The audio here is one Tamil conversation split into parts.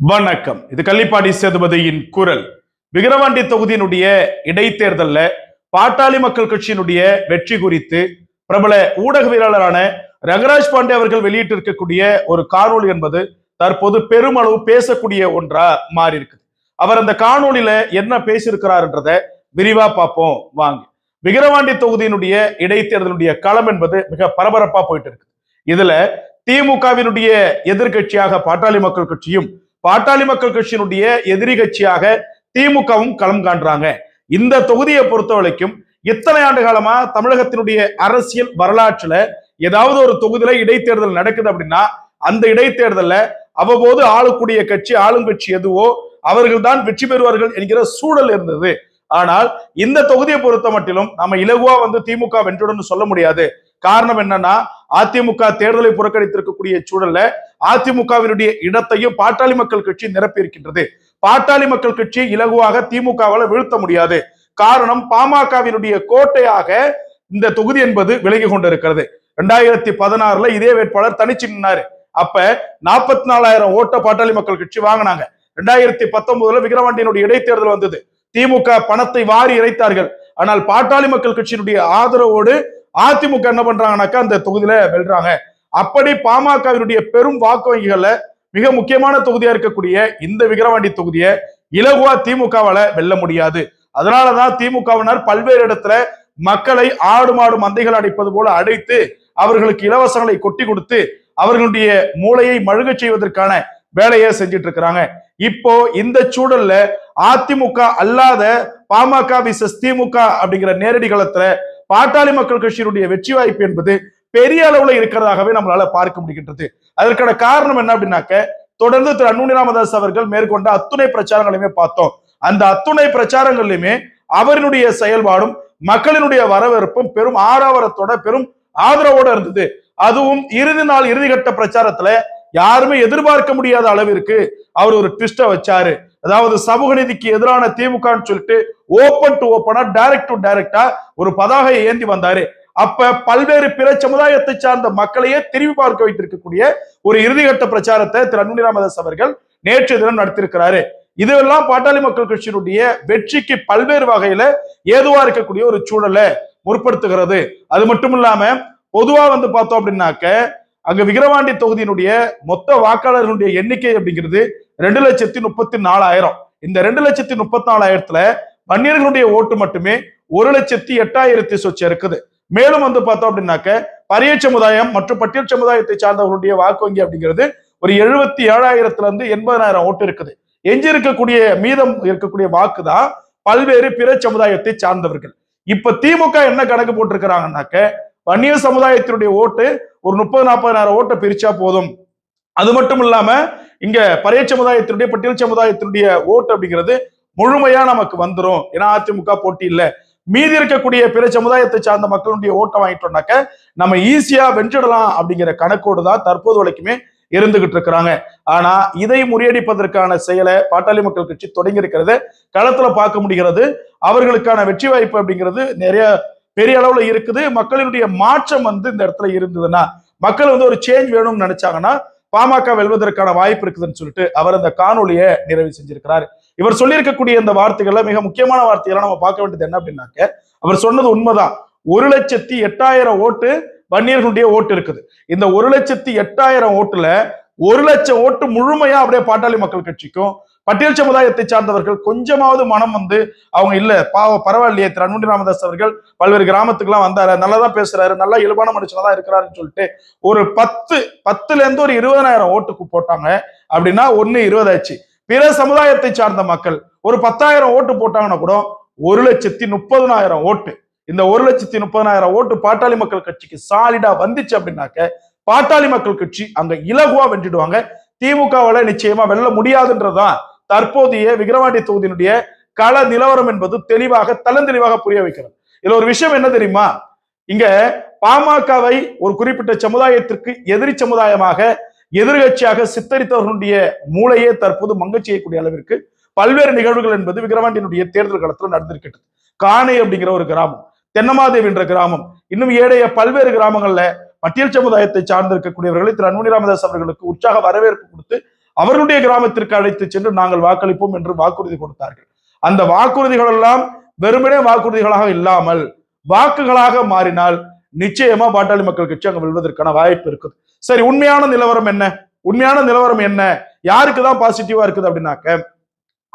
வணக்கம். இது கள்ளிப்பாடி சேதுபதியின் குரல். விக்கிரவாண்டி தொகுதியினுடைய இடைத்தேர்தல்ல பாட்டாளி மக்கள் கட்சியினுடைய வெற்றி குறித்து பிரபல ஊடகவியலாளரான ரங்கராஜ் பாண்டே அவர்கள் வெளியிட்டிருக்கக்கூடிய ஒரு காணொளி என்பது தற்போது பெருமளவு பேசக்கூடிய ஒன்றா மாறி இருக்குது அவர் அந்த காணொளியில என்ன பேசியிருக்கிறார்ன்றத விரிவா பார்ப்போம். வாங்க. விக்கிரவாண்டி தொகுதியினுடைய இடைத்தேர்தலுடைய களம் என்பது மிக பரபரப்பா போயிட்டு இருக்கு இதுல திமுகவினுடைய எதிர்க்கட்சியாக பாட்டாளி மக்கள் கட்சியும் பாட்டாளி மக்கள் கட்சியினுடைய எதிரி கட்சியாக திமுகவும் களம் காண்றாங்க. இந்த தொகுதியை பொறுத்த வரைக்கும் இத்தனை ஆண்டு காலமா தமிழகத்தினுடைய அரசியல் வரலாற்றுல ஏதாவது ஒரு தொகுதியில இடைத்தேர்தல் நடக்குது அப்படின்னா அந்த இடைத்தேர்தல்ல அவ்வப்போது ஆளக்கூடிய கட்சி ஆளுங்கட்சி எதுவோ அவர்கள் தான் வெற்றி பெறுவார்கள் என்கிற சூழல் இருந்தது. ஆனால் இந்த தொகுதியை பொறுத்த மட்டிலும் நம்ம இலகுவா வந்து திமுக வென்றுடன் சொல்ல முடியாது. காரணம் என்னன்னா அதிமுக தேர்தலை புறக்கணித்திருக்கக்கூடிய சூழல்ல அதிமுகவினுடைய இடத்தையும் பாட்டாளி மக்கள் கட்சி நிரப்பியிருக்கின்றது. பாட்டாளி மக்கள் கட்சி இலகுவாக திமுகவால வீழ்த்த முடியாது. காரணம் பாமகவினுடைய கோட்டையாக இந்த தொகுதி என்பது விலகி கொண்டிருக்கிறது. ரெண்டாயிரத்தி பதினாறுல இதே வேட்பாளர் தனிச்சு நின்னாரு. அப்ப நாற்பத்தி நாலாயிரம் ஓட்ட பாட்டாளி மக்கள் கட்சி வாங்கினாங்க. ரெண்டாயிரத்தி பத்தொன்பதுல விக்ரவாண்டியினுடைய இடைத்தேர்தல் வந்தது. திமுக பணத்தை வாரி இறைத்தார்கள். ஆனால் பாட்டாளி மக்கள் கட்சியினுடைய ஆதரவோடு அதிமுக என்ன பண்றாங்கனாக்கா அந்த தொகுதியில வெல்றாங்க. அப்படி பாமகவினுடைய பெரும் வாக்கு வங்கிகள்ல மிக முக்கியமான தொகுதியா இருக்கக்கூடிய இந்த விக்கிரவாண்டி தொகுதியை இலகுவா திமுகவால வெல்ல முடியாது. அதனாலதான் திமுகவினர் பல்வேறு இடத்துல மக்களை ஆடு மாடு மந்தைகள் அடைப்பது போல அடைத்து அவர்களுக்கு இலவசங்களை கொட்டி கொடுத்து அவர்களுடைய மூளையை மழுகச் செய்வதற்கான வேலையை செஞ்சுட்டு இருக்கிறாங்க. இப்போ இந்த சூழல்ல அதிமுக அல்லாத பாமக விசஸ் திமுக அப்படிங்கிற நேரடி களத்துல பாட்டாளி மக்கள் கட்சியினுடைய வெற்றி வாய்ப்பு என்பது பெரிய அளவுல இருக்கிறதாகவே நம்மளால பார்க்க முடிகின்றது. அதற்கான காரணம் என்ன அப்படின்னாக்க தொடர்ந்து திரு அன்புமணி ராமதாஸ் அவர்கள் மேற்கொண்ட அத்துணை பிரச்சாரங்களையுமே பார்த்தோம். அந்த அத்துணை பிரச்சாரங்களிலுமே அவரினுடைய செயல்பாடும் மக்களினுடைய வரவேற்பும் பெரும் ஆரவாரத்தோட பெரும் ஆதரவோட இருந்தது. அதுவும் இறுதி நாள் இறுதிக்கட்ட பிரச்சாரத்துல யாருமே எதிர்பார்க்க முடியாத அளவிற்கு அவர் ஒரு ட்விஸ்ட வச்சாரு. அதாவது சமூக நீதிக்கு எதிரான திமுகன்னு சொல்லிட்டு ஓப்பன் டு ஓப்பனா டைரக்ட் டு டைரக்டா ஒரு பதாகையை ஏந்தி வந்தாரு. அப்ப பல்வேறு பிற சமுதாயத்தை சார்ந்த மக்களையே திரும்பி பார்க்க வைத்திருக்கக்கூடிய ஒரு இறுதிகட்ட பிரச்சாரத்தை திரு அன்புமணி ராமதாஸ் அவர்கள் நேற்று தினம் நடத்திருக்கிறாரு இதெல்லாம் பாட்டாளி மக்கள் கட்சியினுடைய வெற்றிக்கு பல்வேறு வகையில ஏதுவா இருக்கக்கூடிய ஒரு சூழலை முற்படுத்துகிறது. அது மட்டும் இல்லாம பொதுவா வந்து பார்த்தோம் அப்படின்னாக்க அங்க விக்கிரவாண்டி தொகுதியினுடைய மொத்த வாக்காளர்களுடைய எண்ணிக்கை அப்படிங்கிறது ரெண்டு லட்சத்தி முப்பத்தி நாலாயிரம். இந்த ரெண்டு லட்சத்தி முப்பத்தி நாலாயிரத்துல வன்னியர்களுடைய ஓட்டு மட்டுமே ஒரு லட்சத்தி எட்டாயிரத்தி சொச்சம் இருக்குது. மேலும் வந்து பார்த்தோம் அப்படின்னாக்க பரிய சமுதாயம் மற்றும் பட்டியல் சமுதாயத்தை சார்ந்தவர்களுடைய வாக்கு வங்கி அப்படிங்கிறது ஒரு எழுபத்தி ஏழாயிரத்துல இருந்து எண்பதாயிரம் ஓட்டு இருக்குது. எஞ்சி இருக்கக்கூடிய மீதம் இருக்கக்கூடிய வாக்கு தான் பல்வேறு பிற சமுதாயத்தை சார்ந்தவர்கள். இப்ப திமுக என்ன கணக்கு போட்டிருக்கிறாங்கன்னாக்க வன்னியர் சமுதாயத்தினுடைய ஓட்டு ஒரு முப்பது நாற்பதாயிரம் ஓட்டை பிரிச்சா போதும். அது மட்டும் இல்லாம இங்க பழைய சமுதாயத்தினுடைய பட்டியல் சமுதாயத்தினுடைய ஓட்டு அப்படிங்கிறது முழுமையா நமக்கு வந்துடும் ஏன்னா அதிமுக போட்டி இல்லை. மீதி இருக்கக்கூடிய பிற சமுதாயத்தை சார்ந்த மக்களுடைய ஓட்டம் வாங்கிட்டோம்னாக்க நம்ம ஈஸியா வென்றிடலாம் அப்படிங்கிற கணக்கோடு தான் தற்போது வரைக்குமே இருந்துகிட்டு இருக்கிறாங்க. ஆனா இதை முறியடிப்பதற்கான செயலை பாட்டாளி மக்கள் கட்சி தொடங்கி இருக்கிறது. களத்துல பார்க்க முடிகிறது. அவர்களுக்கான வெற்றி வாய்ப்பு அப்படிங்கிறது நிறைய பெரிய அளவுல இருக்குது. மக்களினுடைய மாற்றம் வந்து இந்த இடத்துல இருந்ததுன்னா மக்கள் வந்து ஒரு சேஞ்ச் வேணும்னு நினைச்சாங்கன்னா பாமக வெல்வதற்கான வாய்ப்பு இருக்குதுன்னு சொல்லிட்டு அவர் அந்த காணொலியை நிறைவு செஞ்சிருக்கிறார். இவர் சொல்லியிருக்கக்கூடிய இந்த வார்த்தைகள்ல மிக முக்கியமான வார்த்தைகளை நம்ம பார்க்க வேண்டியது என்ன அப்படின்னாக்க அவர் சொன்னது உண்மைதான். ஒரு லட்சத்தி எட்டாயிரம் ஓட்டு வன்னியர்களுடைய ஓட்டு இருக்குது. இந்த ஒரு லட்சத்தி எட்டாயிரம் ஓட்டுல ஒரு லட்சம் ஓட்டு முழுமையா அப்படியே பாட்டாளி மக்கள் கட்சிக்கும் பட்டியல் சமுதாயத்தை சார்ந்தவர்கள் கொஞ்சமாவது மனம் வந்து அவங்க இல்ல பாவ பரவாயில்லையே திரு ராமதாஸ் அவர்கள் பல்வேறு கிராமத்துக்குலாம் வந்தாரு நல்லாதான் பேசுறாரு நல்லா இயல்பான மனுஷனா தான் இருக்கிறாருன்னு சொல்லிட்டு ஒரு பத்து பத்துல இருந்து ஒரு இருபதனாயிரம் ஓட்டுக்கு போட்டாங்க. அப்படின்னா ஒன்னு இருபதாச்சு பிற சமுதாயத்தை சார்ந்த மக்கள் ஒரு பத்தாயிரம் ஓட்டு போட்டாங்கன்னா கூட ஒரு லட்சத்தி முப்பதுனாயிரம் ஓட்டு. இந்த ஒரு லட்சத்தி முப்பதனாயிரம் ஓட்டு பாட்டாளி மக்கள் கட்சிக்கு சாலிடா வந்துச்சு அப்படின்னாக்க பாட்டாளி மக்கள் கட்சி அங்க இலகுவா வென்றிடுவாங்க. திமுகவால நிச்சயமா வெல்ல முடியாதுன்றதுதான் தற்போதைய விக்கிரவாண்டி தொகுதியினுடைய கள நிலவரம் என்பது தெளிவாக தளந்தெளிவாக புரிய வைக்கிறது. இதுல ஒரு விஷயம் என்ன தெரியுமா? இங்க பாமகவை ஒரு குறிப்பிட்ட சமுதாயத்திற்கு எதிரி சமுதாயமாக எதிர்கட்சியாக சித்தரித்தவர்களுடைய மூளையே தற்போது மங்கச் செய்யக்கூடிய அளவிற்கு பல்வேறு நிகழ்வுகள் என்பது விக்கிரவாண்டியினுடைய தேர்தல் களத்தில் நடந்திருக்கிறது காணை அப்படிங்கிற ஒரு கிராமம் தென்னமாதேவி என்ற கிராமம் இன்னும் ஏடைய பல்வேறு கிராமங்கள்ல மத்தியல் சமுதாயத்தை சார்ந்திருக்கக்கூடியவர்களை திரு அன்புமணி ராமதாஸ் அவர்களுக்கு உற்சாக வரவேற்பு கொடுத்து அவர்களுடைய கிராமத்திற்கு அழைத்து சென்று நாங்கள் வாக்களிப்போம் என்று வாக்குறுதி கொடுத்தார்கள். அந்த வாக்குறுதிகள் எல்லாம் வெறுமனே வாக்குறுதிகளாக இல்லாமல் வாக்குகளாக மாறினால் நிச்சயமா பாட்டாளி மக்கள் கட்சி அங்க வெல்வதற்கான வாய்ப்பு இருக்குது. சரி உண்மையான நிலவரம் என்ன? உண்மையான நிலவரம் என்ன? யாருக்கு தான் பாசிட்டிவா இருக்குது அப்படின்னாக்க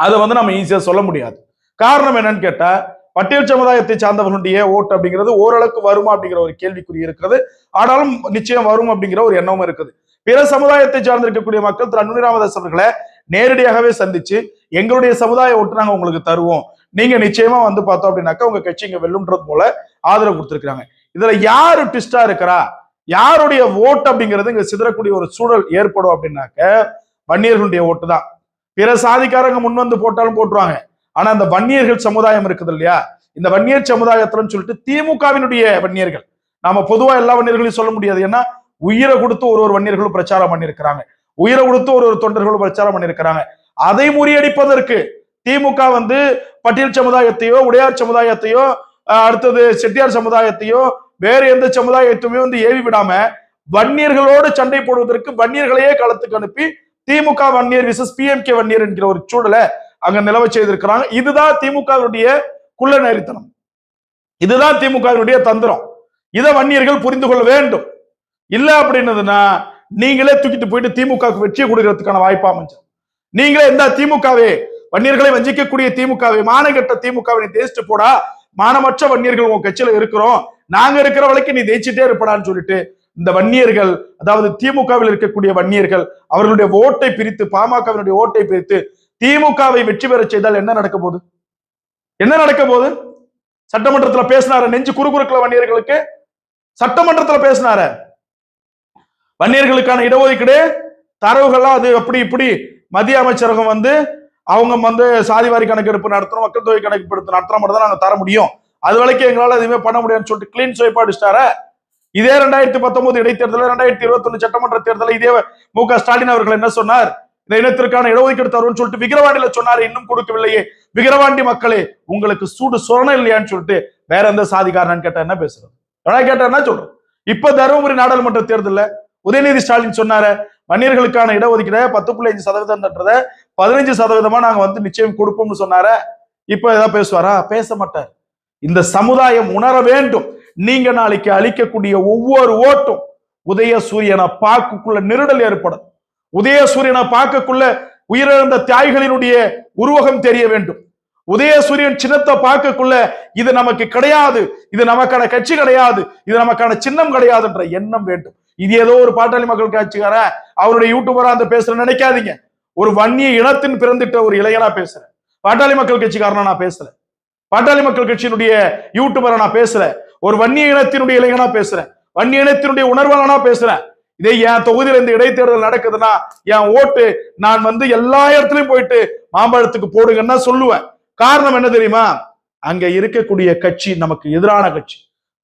அதை வந்து நம்ம ஈஸியா சொல்ல முடியாது. காரணம் என்னன்னு கேட்டா பட்டியல் சமுதாயத்தை சார்ந்தவர்களுடைய ஓட்டு அப்படிங்கிறது ஓரளவுக்கு வருமா அப்படிங்கிற ஒரு கேள்விக்குறி இருக்கிறது. ஆனாலும் நிச்சயம் வரும் அப்படிங்கிற ஒரு எண்ணமும் இருக்குது. பிற சமுதாயத்தை சார்ந்திருக்கக்கூடிய மக்கள் திரு அன்புமணி ராமதாஸ் அவர்களை நேரடியாகவே சந்திச்சு எங்களுடைய சமுதாய ஓட்டு நாங்க உங்களுக்கு தருவோம். நீங்க நிச்சயமா வந்து பார்த்தோம் அப்படின்னாக்கா உங்க கட்சி இங்க வெல்லுன்றது போல ஆதரவு கொடுத்துருக்காங்க இதுல யாரு ட்விஸ்டா இருக்கிறா? யாருடைய ஓட்டு அப்படிங்கிறது இங்க சிதறக்கூடிய ஒரு சூழல் ஏற்படும் அப்படின்னாக்க வன்னியர்களுடைய ஓட்டு தான். பிற சாதிக்காரங்க முன் வந்து போட்டாலும் போட்டுருவாங்க. ஆனா அந்த வன்னியர்கள் சமுதாயம் இருக்குது இல்லையா? இந்த வன்னியர் சமுதாயத்துலன்னு சொல்லிட்டு திமுகவினுடைய வன்னியர்கள். நாம பொதுவா எல்லா வன்னியர்களையும் சொல்ல முடியாது. ஏன்னா உயிரை கொடுத்து ஒரு ஒரு வன்னியர்களும் பிரச்சாரம் பண்ணியிருக்கிறாங்க. உயிரை கொடுத்து ஒரு ஒரு தொண்டர்களும் பிரச்சாரம் பண்ணியிருக்கிறாங்க. அதை முறியடிப்பதற்கு திமுக வந்து பட்டியல் சமுதாயத்தையோ உடையார் சமுதாயத்தையோ அடுத்தது செட்டியார் சமுதாயத்தையோ வேறு எந்த சமுதாயத்துமே வந்து ஏவி விடாம வன்னியர்களோடு சண்டை போடுவதற்கு வன்னியர்களையே களத்துக்கு அனுப்பி திமுக வன்னியர் விசஸ் பிஎம்கே வன்னியர் என்கிற ஒரு சூழலை அங்க நிலவ செய்திருக்கிறாங்க. இதுதான் திமுகவினுடைய குள்ள நெறித்தனம். இதுதான் திமுகவினுடைய தந்திரம். இதை வன்னியர்கள் புரிந்து கொள்ள வேண்டும். இல்ல அப்படின்னதுன்னா நீங்களே தூக்கிட்டு போயிட்டு திமுகவுக்கு வெற்றியை கொடுக்கறதுக்கான வாய்ப்பு அமைஞ்சு நீங்களே இந்த திமுகவே வன்னியர்களை வஞ்சிக்கக்கூடிய திமுகவை மானகட்ட திமுகவை தேசிட்டு போடா. மானமற்ற வன்னியர்கள் உங்க கட்சியில இருக்கிறோம். நாங்க இருக்கிற வரைக்கும் நீ ஜெயிச்சுட்டே இருப்படான்னு சொல்லிட்டு இந்த வன்னியர்கள் அதாவது திமுகவில் இருக்கக்கூடிய வன்னியர்கள் அவர்களுடைய ஓட்டை பிரித்து பாமகவினுடைய ஓட்டை பிரித்து திமுகவை வெற்றி பெற செய்தால் என்ன நடக்க போகுது? என்ன நடக்க போகுது? சட்டமன்றத்துல பேசினார நெஞ்சு குறுகுறுக்கல வன்னியர்களுக்கு? சட்டமன்றத்துல பேசினார. வன்னியர்களுக்கான இடஒதுக்கீடு தரவுகள்லாம் அது அப்படி இப்படி. மத்திய அமைச்சரகம் வந்து அவங்க வந்து சாதிவாரி கணக்கெடுப்பு நடத்தணும் மக்கள் தொகை கணக்கெடுப்பு நடத்துற மட்டும் தான் நாங்கள் தர முடியும். அது வரைக்கும் எங்களால் எதுவுமே பண்ண முடியாதுன்னு சொல்லிட்டு கிளீன் ஸ்வைப் அடிச்சிட்டார? இதே ரெண்டாயிரத்தி பத்தொன்பது இடைத்தேர்தல் ரெண்டாயிரத்தி இருபத்தொன்னு சட்டமன்ற தேர்தலில் இதே மு க ஸ்டாலின் அவர்கள் என்ன சொன்னார்? இந்த இனத்திற்கான இடஒதுக்கீடு தருவோம்னு சொல்லிட்டு விக்கிரவாண்டியில சொன்னாரு இன்னும் கொடுக்கவில்லையே. விக்கிரவாண்டி மக்களே உங்களுக்கு சூடு சொரணம் இல்லையான்னு சொல்லிட்டு வேற எந்த சாதிக்காரன்னு கேட்டா என்ன பேசுறது? எவனா கேட்டா என்ன சொல்றோம் இப்ப தருமபுரி நாடாளுமன்ற தேர்தலில் உதயநிதி ஸ்டாலின் சொன்னார வன்னியர்களுக்கான இடஒதுக்கீட பத்து புள்ளி அஞ்சு சதவீதம்ன்றத பதினஞ்சு சதவீதமா நாங்க வந்து நிச்சயம் கொடுப்போம்னு சொன்னார? இப்ப ஏதாவது பேசுவாரா? பேச மாட்டார். இந்த சமுதாயம் உணர வேண்டும். நீங்க நாளைக்கு அளிக்கக்கூடிய ஒவ்வொரு ஓட்டும் உதய சூரியனை பார்க்கக்குள்ள நெருடல் ஏற்படும். உதய சூரியனை பார்க்கக்குள்ள உயிரிழந்த தியாய்களினுடைய உருவகம் தெரிய வேண்டும். உதயசூரியன் சின்னத்தை பார்க்கக்குள்ள இது நமக்கு கிடையாது இது நமக்கான கட்சி கிடையாது இது நமக்கான சின்னம் கிடையாதுன்ற எண்ணம் வேண்டும். இது ஏதோ ஒரு பாட்டாளி மக்கள் கட்சிக்காரன் அவருடைய யூடியூபரா அந்த பேசுற நினைக்காதீங்க. ஒரு வன்னிய இனத்தின் பிறந்திட்ட ஒரு இளைஞனா பேசுறேன். பாட்டாளி மக்கள் கட்சிக்காரனா நான் பேசுறேன் பாட்டாளி மக்கள் கட்சியினுடைய யூடியூபரை நான் பேசுறேன். ஒரு வன்னிய இனத்தினுடைய இளைஞனா பேசுறேன். வன்னிய இனத்தினுடைய உணர்வாளனா பேசுறேன். இதே என் தொகுதியில இந்த இடைத்தேர்தல் நடக்குதுன்னா என் ஓட்டு நான் வந்து எல்லா இடத்துலயும் போயிட்டு மாம்பழத்துக்கு போடுங்கன்னா சொல்லுவேன். காரணம் என்ன தெரியுமா? அங்க இருக்கக்கூடிய கட்சி நமக்கு எதிரான கட்சி.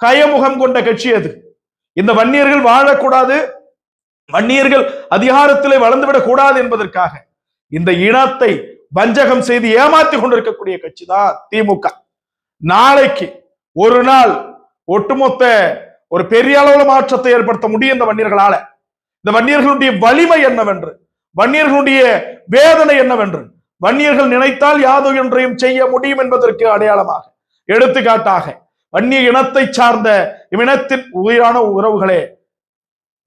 கயமுகம் கொண்ட கட்சி அது. இந்த வன்னியர்கள் வாழக்கூடாது. வன்னியர்கள் அதிகாரத்திலே வளர்ந்துவிடக் கூடாது என்பதற்காக இந்த இனத்தை வஞ்சகம் செய்து ஏமாத்தி கொண்டிருக்கக்கூடிய கட்சி தான் திமுக. நாளைக்கு ஒரு நாள் ஒட்டுமொத்த ஒரு பெரிய அளவுல மாற்றத்தை ஏற்படுத்த முடியும் இந்த வன்னியர்களால. இந்த வன்னியர்களுடைய வலிமை என்னவென்று வன்னியர்களுடைய வேதனை என்னவென்று வன்னியர்கள் நினைத்தால் யாதொன்றையும் செய்ய முடியும் என்பதற்கு அடையாளமாக எடுத்துக்காட்டாக வன்னிய இனத்தை சார்ந்த இவ்வினத்தின் உயிரான உறவுகளே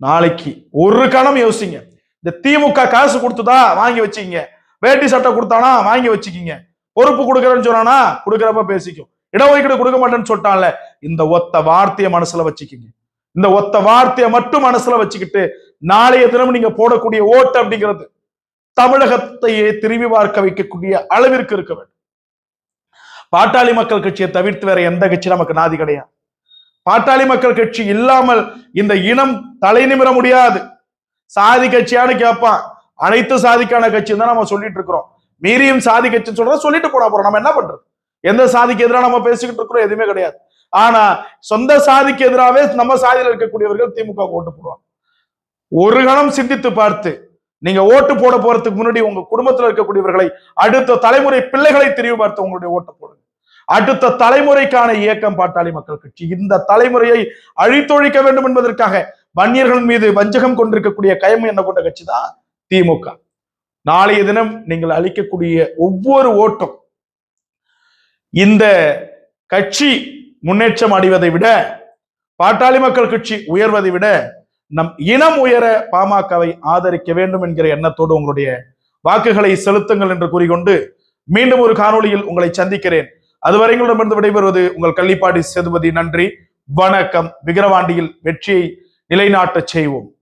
நாளைக்கு ஒரு கணம் யோசிங்க. இந்த திமுக காசு கொடுத்துதா வாங்கி வச்சுக்கிங்க. வேட்டி சட்டை கொடுத்தானா வாங்கி வச்சுக்கிங்க. பொறுப்பு கொடுக்குறேன்னு சொன்னானா கொடுக்குறப்ப பேசிக்கும். இடஒதுக்கீடு கொடுக்க மாட்டேன்னு சொல்லிட்டான்ல. இந்த ஒத்த வார்த்தையை மனசுல வச்சுக்கிங்க. இந்த ஒத்த வார்த்தையை மட்டும் மனசுல வச்சுக்கிட்டு நாளைய தினம் நீங்க போடக்கூடிய ஓட்டு அப்படிங்கிறது தமிழகத்தையே திரும்பி பார்க்க வைக்கக்கூடிய அளவிற்கு இருக்க வேண்டும். பாட்டாளி மக்கள் கட்சியை தவிர்த்து வேற எந்த கட்சி நமக்கு நாதி கிடையாது. பாட்டாளி மக்கள் கட்சி இல்லாமல் இந்த இனம் தலை நிமிர முடியாது. சாதி கட்சியான்னு கேட்பான். அனைத்து சாதிக்கான கட்சி தான் நம்ம சொல்லிட்டு இருக்கிறோம். மீறியும் சாதி கட்சின்னு சொல்றதை சொல்லிட்டு போனா போறோம். நம்ம என்ன பண்றது? எந்த சாதிக்கு எதிராக நம்ம பேசிக்கிட்டு இருக்கிறோம் எதுவுமே கிடையாது. ஆனா சொந்த சாதிக்கு எதிராகவே நம்ம சாதியில் இருக்கக்கூடியவர்கள் திமுக ஓட்டு போடுவாங்க. ஒரு கணம் சிந்தித்து பார்த்து நீங்க ஓட்டு போட போறதுக்கு முன்னாடி உங்க குடும்பத்துல இருக்கக்கூடியவர்களை அடுத்த தலைமுறை பிள்ளைகளை தெரிவு பார்த்து உங்களுடைய ஓட்டு போடுங்க. அடுத்த தலைமுறைக்கான இயக்கம் பாட்டாளி மக்கள் கட்சி. இந்த தலைமுறையை அழித்தொழிக்க வேண்டும் என்பதற்காக வன்னியர்கள் மீது வஞ்சகம் கொண்டிருக்கக்கூடிய கயம் என்ன கொண்ட கட்சி தான் திமுக. நாளைய தினம் நீங்கள் அளிக்கக்கூடிய ஒவ்வொரு ஓட்டம் இந்த கட்சி முன்னேற்றம் அடைவதை விட பாட்டாளி மக்கள் கட்சி உயர்வதை விட நம் இனம் உயர பாமகவை ஆதரிக்க வேண்டும் என்கிற எண்ணத்தோடு உங்களுடைய வாக்குகளை செலுத்துங்கள் என்று கூறிக்கொண்டு மீண்டும் ஒரு காணொளியில் உங்களை சந்திக்கிறேன். அதுவரை உங்களிடமிருந்து விடைபெறுவது உங்கள் கள்ளிப்பாடி சேதுபதி. நன்றி. வணக்கம். விக்கிரவாண்டியில் வெற்றியை நிலைநாட்டச் செய்வோம்.